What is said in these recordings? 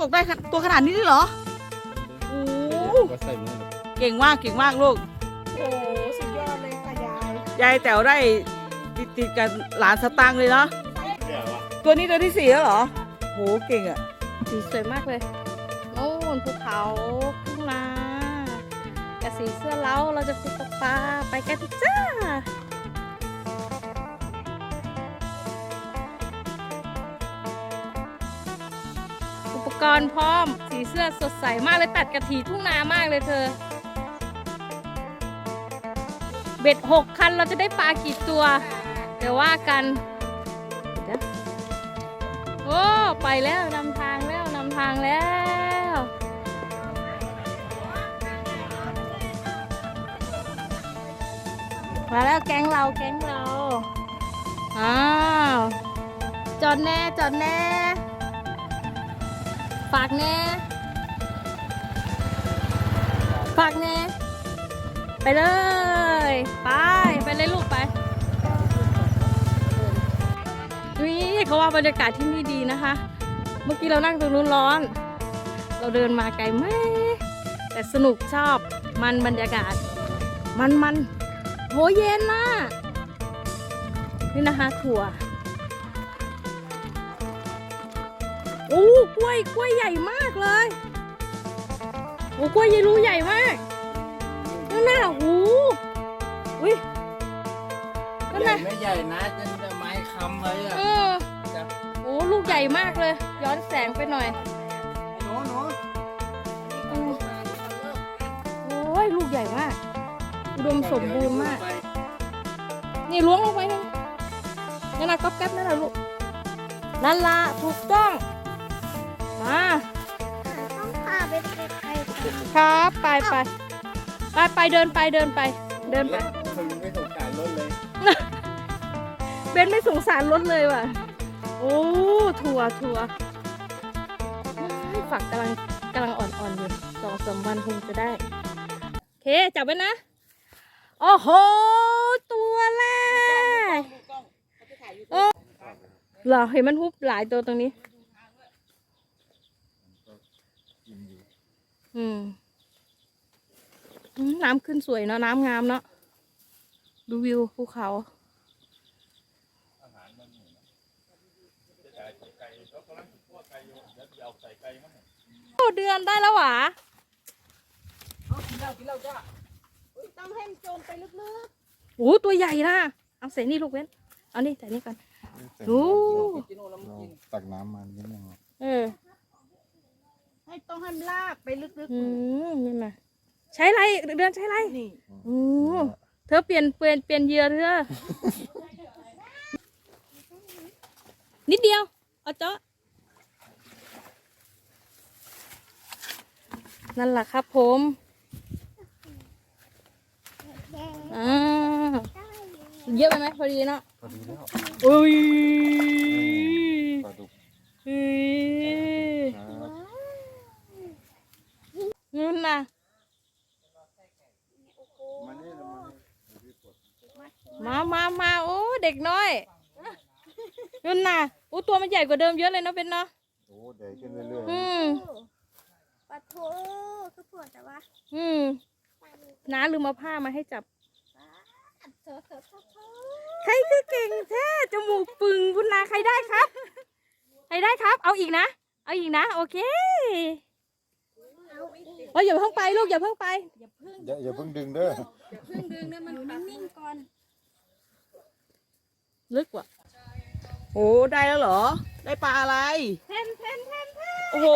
ตกได้ขนาดตัวขนาดนี้เลยเหรอ โอ้โหก็ใส่มือเก่งมากเก่งมากลูก โอ้สุดยอดเลยค่ะยายยายแต๋วได้ติดติดๆกับหลานสตังค์เลยเนาะ เดี๋ยววะตัวนี้ตัวที่สี่แล้วเหรอ โหเก่งอะสีสวยมากเลยโน่นภูเขาขึ้นมากับสีเสื้อเล้าเราจะไปตกปลาไปกันจ้า กรณ์พร้อม สีเสื้อสดใสมากเลยตัดกะถีทุ่งนามากเลยเธอ เบ็ดหกคันเราจะได้ปลากี่ตัว เดี๋ยวว่ากันโอ้ไปแล้วนำทางแล้วนำทางแล้วมาแล้วแก๊งเราแก๊งเราอ้าวจอดแน่จอดแน่ ฝากแน่ฝากแน่ไปเลย ไป ไปเลยลูกไปนี่เขาว่าบรรยากาศที่นี่ดีนะคะ เมื่อกี้เรานั่งตรงนู้นร้อน เราเดินมาไกลไหมแต่สนุกชอบมันบรรยากาศ มันมันโหเย็นนะนี่นะคะถั่ว อ้กล้วยกล้วยใหญ่มากเลยโอ้กล้วยยายรู้ใหญ่มากนั่นน่ะโอ้อุ้ยนั่นใหญ่น่ะไม่ใหญ่นะจนจะไม้ค้ำไว้อะเออโอ้ลูกใหญ่มากเลย ย้อนแสงไปหน่อยหนูหนูเออโอ้ยลูกใหญ่มากอุดมสมบูรณ์มาก นี่ล้วงลงไปนะนั่นนะก๊อบแก๊บนั่นนะลูกนั่นละถูกต้อง มาต้องพาไปใครครับไปไปไปไปเดินไปเดินไป เดินไปคุณไม่สงสารรถเลยเบนไม่สงสารรถเลยว่ะ โอ้ถั่วถั่วเฮ้ยฝักกำลังกำลังอ่อนๆอยู่สองสามวันคงจะได้โอเคจับไว้นะ โอ้โห ตัวแรกโอ้เหรอเห็นมันฮุบหลายตัวตรงนี้ อืมอืมน้ำขึ้นสวยเนาะน้ำงามเนาะดูวิวภูเขาโอ้เดือนได้แล้วหวะต้องให้มันจมไปลึกโอ้ตัวใหญ่นะเอาใส่นี่ลูกเว้น เอานี่ใส่นี่ก่อนโอ้เราตักน้ำมานิดนึงเออๆ ให้ต้องให้มันลากไปลึกอืมนี่นะใช้ไรเดือนใช้ไรนี่โอ้เธอเปลี่ยนเปลี่ยนเปลี่ยนเหยื่อเธอ นิดเดียว เอาเจาะนั่นแหละครับผมอ่าเยอะไปไหมพอดีเนาะพอดีแล้วอุ้ยปลาดุก อุ้ย ครับ นู่นน่ะ มานี่เรา มามามามาโอ้เด็กน้อยนู่นน่ะโอ้ตัวมันใหญ่กว่าเดิมเยอะเลยเนาะเป็นเนาะโอ้ใหญ่ขึ้นเรื่อยอืมๆปะโถคือปวดแต่ว่าอืมน้าลืมเอาผ้ามาให้จับโถโถโถโถใครคือเก่งแท้จมูกปึงคุณนาใครได้ครับ ใครได้ครับ เอาอีกนะ เอาอีกนะ โอเคเอ้ยอย่าเพิ่งไปลูกอย่าเพิ่งไปๆอย่าอย่าเพิ่งดึงเด้อเพิ่งดึงนะมันนิ่งๆก่อน ลึกกว่าโอ้ได้แล้วเหรอ ได้ปลาอะไร แทนแทนแทนแทนโอ้โห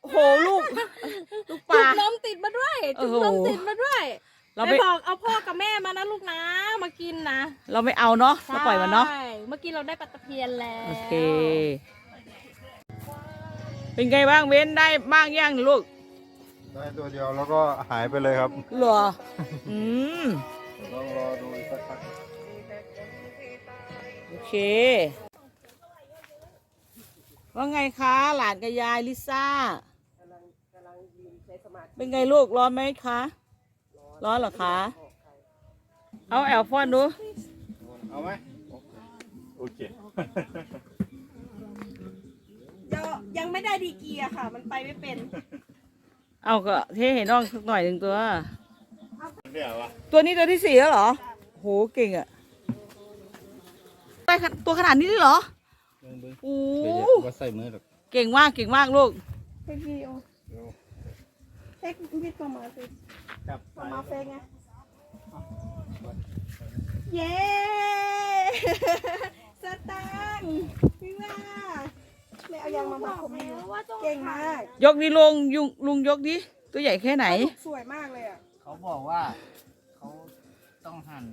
โอ้โหลูก ลูกปจุลากนมติดมาด้วยโอ้จุกโหนมติดมาด้วยเราไปไม่บอกเอาพ่อกับแม่มานะลูกนะ มากินนะเราไม่เอาเนาะเราปล่อยมันเนาะ ใช่เมื่อกี้เราได้ปลาตะเพียนแล้วโอเค เป็นไงบ้างเว้นได้บ้างยังลูก ได้ตัวเดียวแล้วก็หายไปเลยครับ เหรอ อืมต้องรอดูอีกสักพัก โอเค ว่าไงคะ หลานกับยายลิซ่าเป็นไงลูกร้อนไหมคะ ร้อนเหรอคะ เอาแอลฟอนดู เอาไหมโอเคเดี๋ยวยังไม่ได้ดีเกียร์ค่ะ มันไปไม่เป็น เอาก็เทให้น้องสักหน่อยหนึ่งตัวเนี่ยวะตัวนี้ตัวที่สี่แล้วเหรอ โหเก่งอะ ได้ขนาดตัวขนาดนี้เลยเหรอโอ้เดี๋ยวโหว่าใส่มือหรอกเก่งมากเก่งมากลูกเฟกวีโอเฟกวิดประมาณสิจับประมาณเฟกไงเย้สตังค์พี่ว่าไม่เอายางมาบักผมเลยเก่งมาก ยกดิลุงยุงลุงยกดิตัวใหญ่แค่ไหน สวยมากเลยอะ เขาบอกว่า เขาต้องหั่น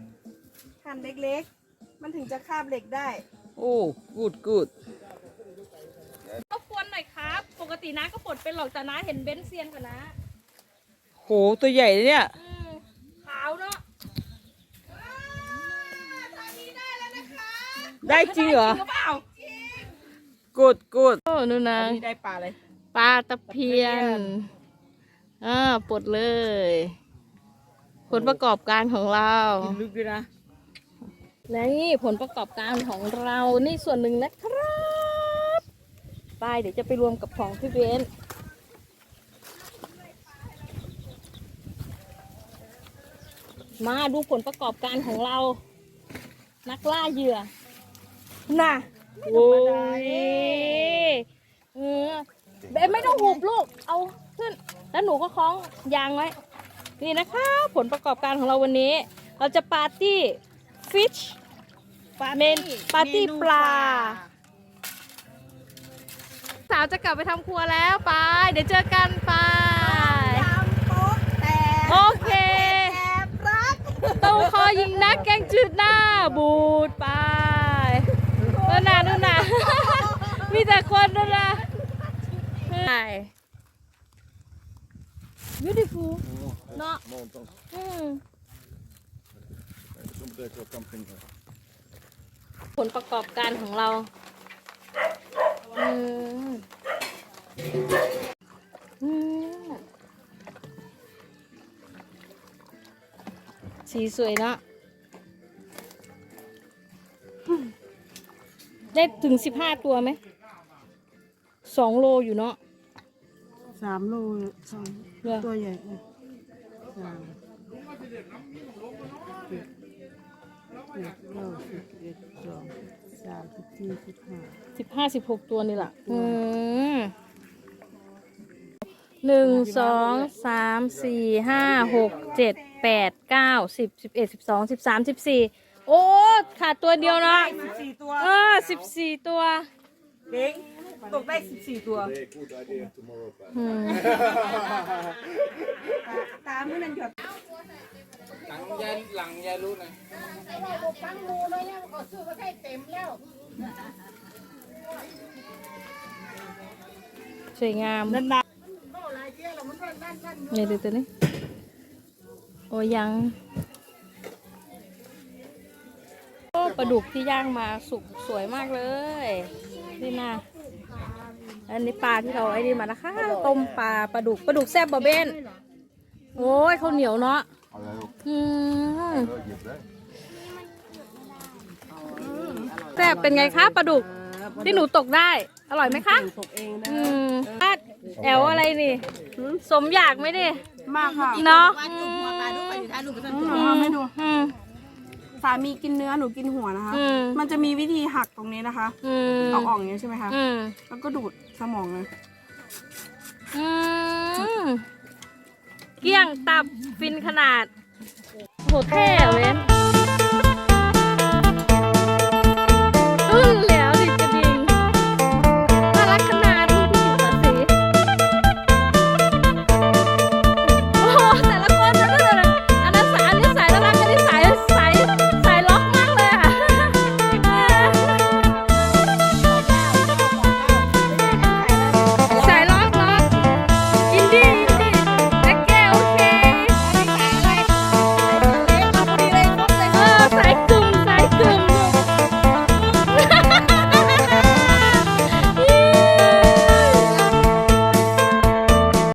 หั่นเล็กๆ มันถึงจะคาบเหล็กได้ โอ้กูดกูดก็ควรหน่อยครับ ปกตินะก็ปลดเป็นหรอกแต่นะเห็นเบนซ์เซียนกว่านะโหตัวใหญ่เลยเนี่ย อืมขาวเนาะได้จริงเหรอจริงเปล่ากูดกูดโอ้นูนะอันนี้ได้ปลาเลยปลาตะเพียนอ่าปลดเลย ผลประกอบการของเรา กินลึกด้วยนะ และนี่ผลประกอบการของเรานี่ส่วนหนึ่งนะครับไปเดี๋ยวจะไปรวมกับของพี่เบนมาดูผลประกอบการของเรา นักล่าเหยื่อ น่ะโอ้ยเออเบนไม่ต้องหูบลูก เอาขึ้น แล้วหนูก็คล้องยางไว้ นี่นะคะ ผลประกอบการของเราวันนี้ เราจะปาร์ตี้ ฟิชเมนปาร์ตี้ปลา สาวจะกลับไปทำครัวแล้วไป เดี๋ยวเจอกันไปโอเคตู้คอยิงนักแกงจืดหน้า บูดไปนู่นน่ะนู่นน่ะ มีแต่คนนู่นน่ะไป beautiful เนาะ อืม ผลประกอบการของเราอืมอืมสีสวยเนอะได้ถึงสิบห้าตัวไหม สองโลอยู่เนาะสามโลสองเหรอตัวใหญ่เลยสามเจ็ดแปด เก้าสิบเอ็ดสองสามสิบสี่สิบห้าสิบห้าสิบหกตัวนี่แหละอืมหนึ่งสองสามสี่ห้าหกเจ็ดแปดเก้าสิบสิบเอ็ดสิบสองสิบสามสิบสี่โอ้ขาดตัวเดียวเนาะสิบสี่ตัวเออสิบสี่ตัวเด้งตกได้สิบสี่ตัวอืมตามมือนั่นหยด หลังยายหลังยายรู้นะสวยงามนานนี่ดูตัวนี้ โอ้ยังโอ้ปลาดุกที่ย่างมาสุกสวยมากเลย นี่นะอันนี้ปลาที่เราไอ้นี่มานะคะ ต้มปลาปลาดุกปลาดุกแซ่บบะเบนโอ้ยข้าวเหนียวเนาะ เอาเลยลูกอืมเลิกหยิบเลยแซ่บเป็นไงคะปลาดุกที่หนูตกได้ อร่อยไหมคะตกเองนะอืมป้าแอลอะไรนี่ สมอยากไหมดิมากค่ะเนาะทำให้ดู อืมสามีกินเนื้อหนูกินหัวนะคะ อืมมันจะมีวิธีหักตรงนี้นะคะอืมเอาออกอย่างนี้ยใช่ไหมคะ อืมแล้วก็ดูดสมองเลย อืม เกี้ยงตับฟินขนาดโหแท่เว้น